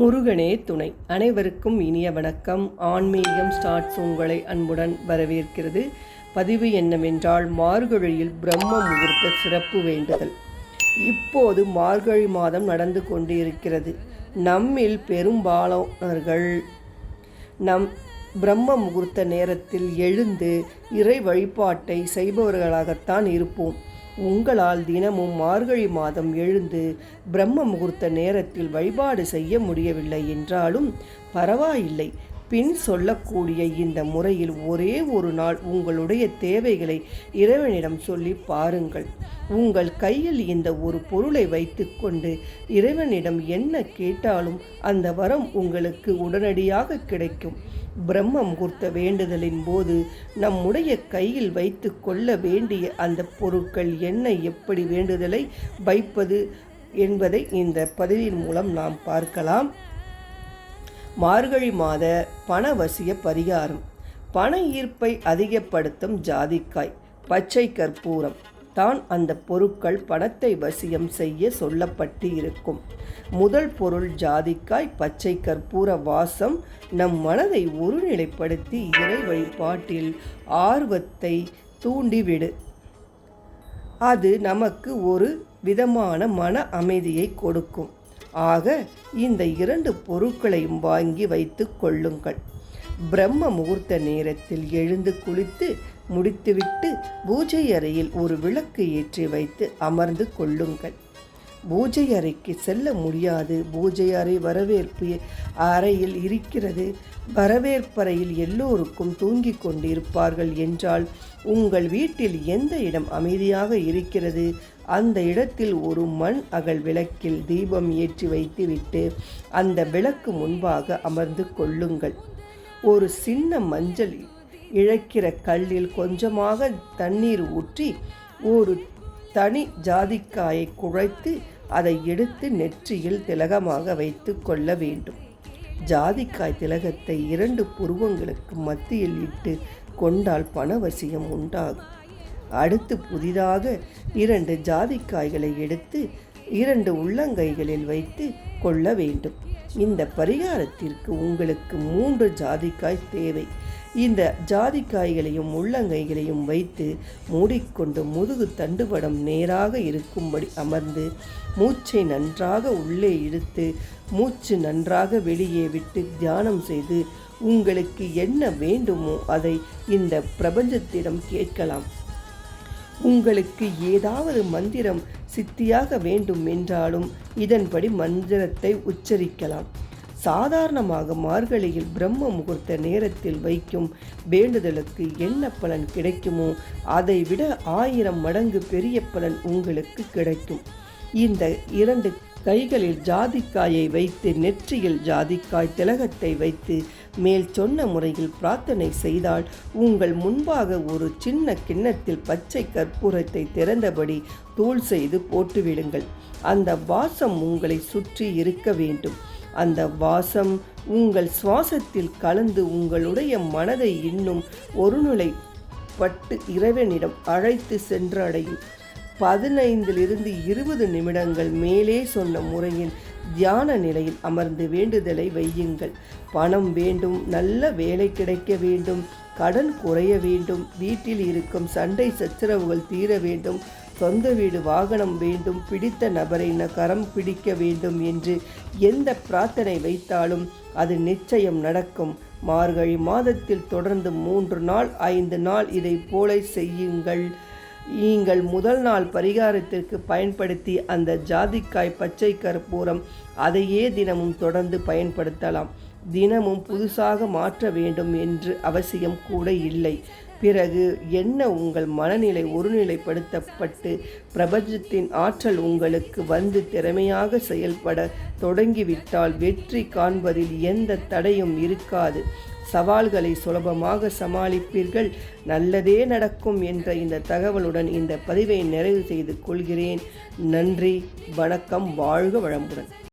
முருகனே துணை. அனைவருக்கும் இனிய வணக்கம். ஆன்மீகம் ஸ்டார்ட்ஸ் உங்களை அன்புடன் வரவேற்கிறது. பதிவு என்னவென்றால் மார்கழியில் பிரம்ம முகூர்த்த சிறப்பு வேண்டுதல். இப்போது மார்கழி மாதம் நடந்து கொண்டு இருக்கிறது நம்மில் பெரும்பாலானவர்கள் நம் பிரம்ம முகூர்த்த நேரத்தில் எழுந்து இறை வழிபாட்டை செய்பவர்களாகத்தான் இருப்போம். உங்களால் தினமும் மார்கழி மாதம் எழுந்து பிரம்ம முகூர்த்த நேரத்தில் வழிபாடு செய்ய முடியவில்லை என்றாலும் பரவாயில்லை. பின் சொல்லக்கூடிய இந்த முறையில் ஒரே ஒரு நாள் உங்களுடைய தேவைகளை இறைவனிடம் சொல்லி பாருங்கள். உங்கள் கையில் இந்த ஒரு பொருளை வைத்துக்கொண்டு இறைவனிடம் என்ன கேட்டாலும் அந்த வரம் உங்களுக்கு உடனடியாக கிடைக்கும். பிரம்ம முகூர்த்த வேண்டுதலின் போது நம்முடைய கையில் வைத்து கொள்ள வேண்டிய அந்த பொருட்கள் என்ன எப்படி வேண்டுதலை வைப்பது என்பதை இந்த பதிவின் மூலம் நாம் பார்க்கலாம். மார்கழி மாத பணவசிய பரிகாரம். பண ஈர்ப்பை அதிகப்படுத்தும் ஜாதிக்காய் பச்சை கற்பூரம். தான் அந்த பொருட்கள் பணத்தை வசியம் செய்ய சொல்லப்பட்டு இருக்கும் முதல் பொருள் ஜாதிக்காய் பச்சை கற்பூர வாசம் நம் மனதை ஒருநிலைப்படுத்தி இறை வழிபாட்டில் ஆர்வத்தை தூண்டிவிடு. அது நமக்கு ஒரு விதமான மன அமைதியை கொடுக்கும். ஆக இந்த இரண்டு பொருட்களையும் வாங்கி வைத்து கொள்ளுங்கள். பிரம்ம முகூர்த்த நேரத்தில் எழுந்து குளித்து முடித்துவிட்டு பூஜை அறையில் ஒரு விளக்கு ஏற்றி வைத்து அமர்ந்து கொள்ளுங்கள். பூஜை அறைக்கு செல்ல முடியாது. பூஜை அறை வரவேற்பு அறையில் இருக்கிறது. வரவேற்பறையில் எல்லோருக்கும் தூங்கிக் கொண்டிருப்பார்கள் என்றால் உங்கள் வீட்டில் எந்த இடம் அமைதியாக இருக்கிறது? அந்த இடத்தில் ஒரு மண் அகல் விளக்கில் தீபம் ஏற்றி வைத்துவிட்டு அந்த விளக்கு முன்பாக அமர்ந்து கொள்ளுங்கள். ஒரு சின்ன மஞ்சள் இழைக்கிற கல்லில் கொஞ்சமாக தண்ணீர் ஊற்றி ஒரு தனி ஜாதிக்காயை குழைத்து அதை எடுத்து நெற்றியில் திலகமாக வைத்து கொள்ள வேண்டும். ஜாதிக்காய் திலகத்தை இரண்டு புருவங்களுக்கு மத்தியில் இட்டு கொண்டால் பணவசியம் உண்டாகும். அடுத்து புதிதாக இரண்டு ஜாதிக்காய்களை எடுத்து இரண்டு உள்ளங்கைகளில் வைத்து கொள்ள வேண்டும். இந்த பரிகாரத்திற்கு உங்களுக்கு மூன்று ஜாதிக்காய் தேவை. இந்த ஜாதிக்காய்களையும் உள்ளங்கைகளையும் வைத்து மூடிக்கொண்டு முதுகு தண்டுபடம் நேராக இருக்கும்படி அமர்ந்து மூச்சை நன்றாக உள்ளே இழுத்து மூச்சு நன்றாக வெளியே விட்டு தியானம் செய்து உங்களுக்கு என்ன வேண்டுமோ அதை இந்த பிரபஞ்சத்திடம் கேட்கலாம். உங்களுக்கு ஏதாவது மந்திரம் சித்தியாக வேண்டும் என்றாலும் இதன்படி மந்திரத்தை உச்சரிக்கலாம். சாதாரணமாக மார்கழியில் பிரம்ம முகூர்த்த நேரத்தில் வைக்கும் வேண்டுதலுக்கு என்ன பலன் கிடைக்குமோ அதை விட ஆயிரம் மடங்கு பெரிய பலன் உங்களுக்கு கிடைக்கும். இந்த இரண்டு கைகளில் ஜாதிக்காயை வைத்து நெற்றியில் ஜாதிக்காய் திலகத்தை வைத்து மேல் சொன்ன முறையில் பிரார்த்தனை செய்தால் உங்கள் முன்பாக ஒரு சின்ன கிண்ணத்தில் பச்சை கற்பூரத்தை திறந்தபடி தூள் செய்து போட்டுவிடுங்கள். அந்த வாசம் உங்களை சுற்றி இருக்க வேண்டும். அந்த வாசம் உங்கள் சுவாசத்தில் கலந்து உங்களுடைய மனதை இன்னும் ஒருநிலைப்பட்டு இறைவனிடம் அழைத்து சென்றடையும். பதினைந்திலிருந்து இருபது நிமிடங்கள் மேலே சொன்ன முறையில் தியான நிலையில் அமர்ந்து வேண்டுதலை வையுங்கள். பணம் வேண்டும் நல்ல வேலை கிடைக்க வேண்டும் கடன் குறைய வேண்டும் வீட்டில் இருக்கும் சண்டை சச்சரவுகள் தீர வேண்டும் சொந்த வீடு வாகனம் வேண்டும் பிடித்த நபரை கரம் பிடிக்க வேண்டும் என்று எந்த பிரார்த்தனை வைத்தாலும் அது நிச்சயம் நடக்கும். மார்கழி மாதத்தில் தொடர்ந்து மூன்று நாள் ஐந்து நாள் இதை போல செய்யுங்கள். நீங்கள் முதல் நாள் பரிகாரத்திற்கு பயன்படுத்தி அந்த ஜாதிக்காய் பச்சை கற்பூரம் அதையே தினமும் தொடர்ந்து பயன்படுத்தலாம். தினமும் புதுசாக மாற்ற வேண்டும் என்று அவசியம் கூட இல்லை. பிறகு என்ன உங்கள் மனநிலை ஒருநிலைப்படுத்தப்பட்டு பிரபஞ்சத்தின் ஆற்றல் உங்களுக்கு வந்து திறமையாக செயல்பட தொடங்கிவிட்டால் வெற்றி காண்பதில் எந்த தடையும் இருக்காது. சவால்களை சுலபமாக சமாளிப்பீர்கள். நல்லதே நடக்கும் என்ற இந்த தகவலுடன் இந்த பதிவை நிறைவு செய்து கொள்கிறேன். நன்றி வணக்கம் வாழ்க வளமுடன்.